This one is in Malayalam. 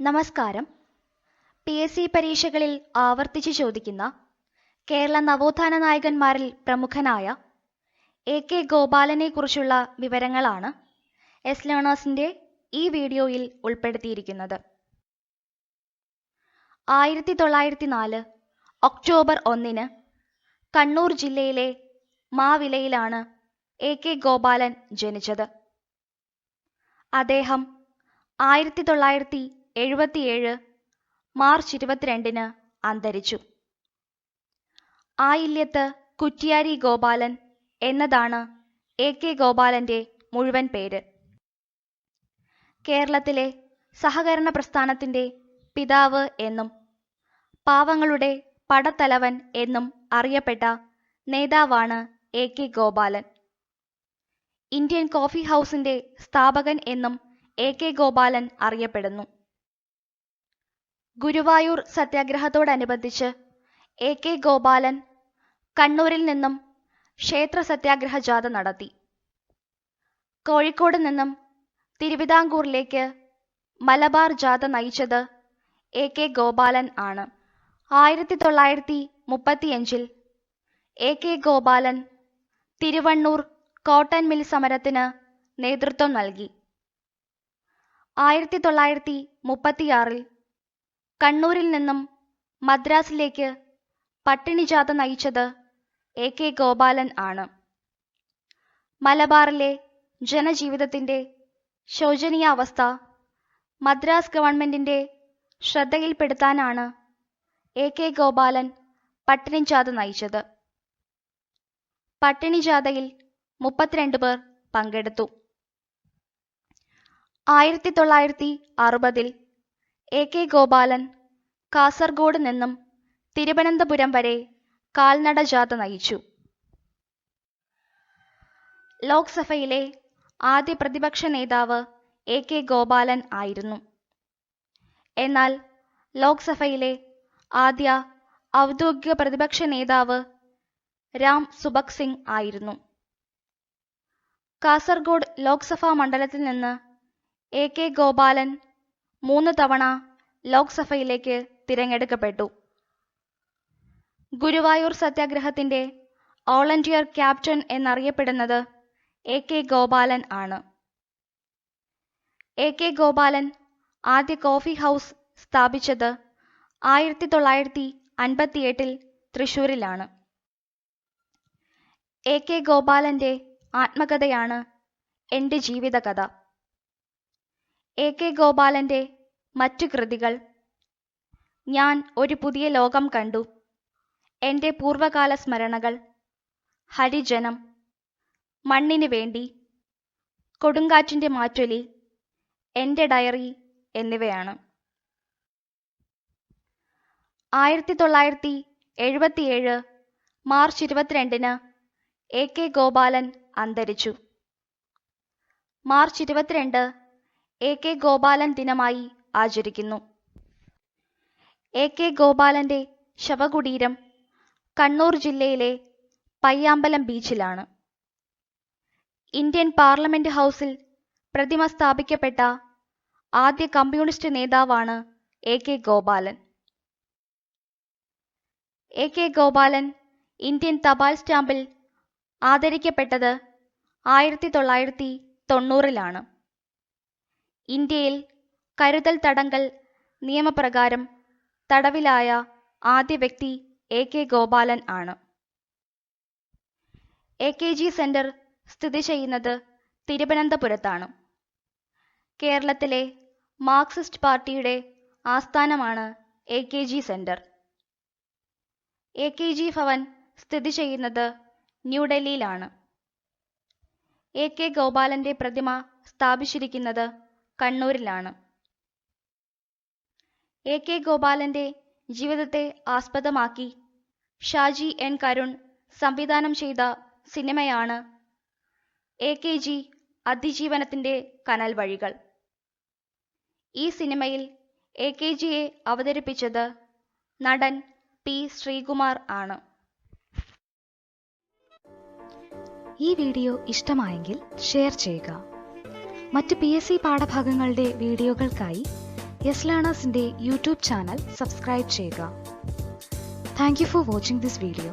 നമസ്കാരം. പി എസ് സി പരീക്ഷകളിൽ ആവർത്തിച്ചു ചോദിക്കുന്ന കേരള നവോത്ഥാന നായകന്മാരിൽ പ്രമുഖനായ എ കെ ഗോപാലനെ കുറിച്ചുള്ള വിവരങ്ങളാണ് എസ് ലേണേഴ്സിന്റെ ഈ വീഡിയോയിൽ ഉൾപ്പെടുത്തിയിരിക്കുന്നത്. ആയിരത്തി തൊള്ളായിരത്തി നാല് ഒക്ടോബർ ഒന്നിന് കണ്ണൂർ ജില്ലയിലെ മാവിലയിലാണ് എ കെ ഗോപാലൻ ജനിച്ചത്. അദ്ദേഹം ആയിരത്തി തൊള്ളായിരത്തി എഴുപത്തിയേഴ് മാർച്ച് ഇരുപത്തിരണ്ടിന് അന്തരിച്ചു. ആയില്യത്ത് കുറ്റിയാരി ഗോപാലൻ എന്നതാണ് എ കെ ഗോപാലന്റെ മുഴുവൻ പേര്. കേരളത്തിലെ സഹകരണ പ്രസ്ഥാനത്തിന്റെ പിതാവ് എന്നും പാവങ്ങളുടെ പടത്തലവൻ എന്നും അറിയപ്പെട്ട നേതാവാണ് A K Gopalan. Indian coffee ഹൗസിന്റെ സ്ഥാപകൻ എന്നും എ കെ ഗോപാലൻ അറിയപ്പെടുന്നു. ഗുരുവായൂർ സത്യാഗ്രഹത്തോടനുബന്ധിച്ച് എ കെ ഗോപാലൻ കണ്ണൂരിൽ നിന്നും ക്ഷേത്ര സത്യാഗ്രഹ ജാഥ നടത്തി. കോഴിക്കോട് നിന്നും തിരുവിതാംകൂറിലേക്ക് മലബാർ ജാഥ നയിച്ചത് എ കെ ഗോപാലൻ ആണ്. ആയിരത്തി തൊള്ളായിരത്തി മുപ്പത്തിയഞ്ചിൽ A K Gopalan Thiruvannur cotton mill സമരത്തിന് നേതൃത്വം നൽകി. ആയിരത്തി തൊള്ളായിരത്തി മുപ്പത്തിയാറിൽ കണ്ണൂരിൽ നിന്നും മദ്രാസിലേക്ക് പട്ടിണിജാത നയിച്ചത് എ കെ ഗോപാലൻ ആണ്. മലബാറിലെ ജനജീവിതത്തിന്റെ ശോചനീയാവസ്ഥ മദ്രാസ് ഗവൺമെന്റിന്റെ ശ്രദ്ധയിൽപ്പെടുത്താനാണ് എ കെ ഗോപാലൻ പട്ടിണിജാത നയിച്ചത്. പട്ടിണിജാഥയിൽ മുപ്പത്തിരണ്ട് പേർ പങ്കെടുത്തു. ആയിരത്തി തൊള്ളായിരത്തി അറുപതിൽ എ കെ ഗോപാലൻ കാസർഗോഡ് നിന്നും തിരുവനന്തപുരം വരെ കാൽനട ജാഥ നയിച്ചു. ലോക്സഭയിലെ ആദ്യ പ്രതിപക്ഷ നേതാവ് എ കെ ഗോപാലൻ ആയിരുന്നു. എന്നാൽ ലോക്സഭയിലെ ആദ്യ ഔദ്യോഗിക പ്രതിപക്ഷ നേതാവ് രാം സുബക് സിംഗ് ആയിരുന്നു. കാസർഗോഡ് ലോക്സഭാ മണ്ഡലത്തിൽ നിന്ന് എ കെ ഗോപാലൻ മൂന്ന് തവണ ലോക്സഭയിലേക്ക് തിരഞ്ഞെടുക്കപ്പെട്ടു. ഗുരുവായൂർ സത്യാഗ്രഹത്തിന്റെ ഇന്ത്യ ക്യാപ്റ്റൻ എന്നറിയപ്പെടുന്നത് എ കെ ഗോപാലൻ ആണ്. എ കെ ഗോപാലൻ ആദ്യ കോഫി ഹൗസ് സ്ഥാപിച്ചത് ആയിരത്തി തൊള്ളായിരത്തി അൻപത്തിയെട്ടിൽ തൃശൂരിലാണ്. എ കെ ഗോപാലന്റെ ആത്മകഥയാണ് എന്റെ ജീവിതകഥ. എ കെ ഗോപാലന്റെ മറ്റു കൃതികൾ. ഞാൻ ഒരു പുതിയ ലോകം കണ്ടു. എന്റെ പൂർവകാല സ്മരണകൾ. ഹരിജനം. മണ്ണിന് വേണ്ടി. കൊടുങ്കാറ്റിന്റെ മാറ്റൊലി. എന്റെ ഡയറി എന്നിവയാണ്. ആയിരത്തി തൊള്ളായിരത്തി എഴുപത്തിയേഴ് മാർച്ച് ഇരുപത്തിരണ്ടിന് എ കെ ഗോപാലൻ അന്തരിച്ചു. മാർച്ച് ഇരുപത്തിരണ്ട് എ കെ ഗോപാലൻ ദിനമായി ആചരിക്കുന്നു. എ കെ ഗോപാലന്റെ ശവകുടീരം കണ്ണൂർ ജില്ലയിലെ പയ്യാമ്പലം ബീച്ചിലാണ്. ഇന്ത്യൻ പാർലമെന്റ് ഹൗസിൽ പ്രതിമ സ്ഥാപിക്കപ്പെട്ട ആദ്യ കമ്മ്യൂണിസ്റ്റ് നേതാവാണ് A K Gopalan. A K Gopalan Indian തപാൽ സ്റ്റാമ്പിൽ ആദരിക്കപ്പെട്ടത് ആയിരത്തി തൊള്ളായിരത്തി തൊണ്ണൂറിലാണ്. ഇന്ത്യയിൽ കരുതൽ തടങ്കൽ നിയമപ്രകാരം തടവിലായ ആദ്യ വ്യക്തി എ കെ ഗോപാലൻ ആണ്. എ കെ ജി സെന്റർ സ്ഥിതി ചെയ്യുന്നത് തിരുവനന്തപുരത്താണ്. കേരളത്തിലെ മാർക്സിസ്റ്റ് പാർട്ടിയുടെ ആസ്ഥാനമാണ് A K G centre. A K G Bhavan സ്ഥിതി ചെയ്യുന്നത് ന്യൂഡൽഹിയിലാണ്. എ കെ ഗോപാലന്റെ പ്രതിമ സ്ഥാപിച്ചിരിക്കുന്നത് കണ്ണൂരിലാണ്. എ കെ ഗോപാലന്റെ ജീവിതത്തെ ആസ്പദമാക്കി ഷാജി എൻ കരുൺ സംവിധാനം ചെയ്ത സിനിമയാണ് എ കെ ജി അതിജീവനത്തിന്റെ കനൽ വഴികൾ. ഈ സിനിമയിൽ എ കെ ജിയെ അവതരിപ്പിച്ചത് നടൻ പി ശ്രീകുമാർ ആണ്. ഈ വീഡിയോ ഇഷ്ടമായെങ്കിൽ ഷെയർ ചെയ്യുക. മറ്റ് പി എസ് സി പാഠഭാഗങ്ങളുടെ വീഡിയോകൾക്കായി യെസ് ലേണേഴ്സിന്റെ യൂട്യൂബ് ചാനൽ സബ്സ്ക്രൈബ് ചെയ്യുക. Thank you for watching this video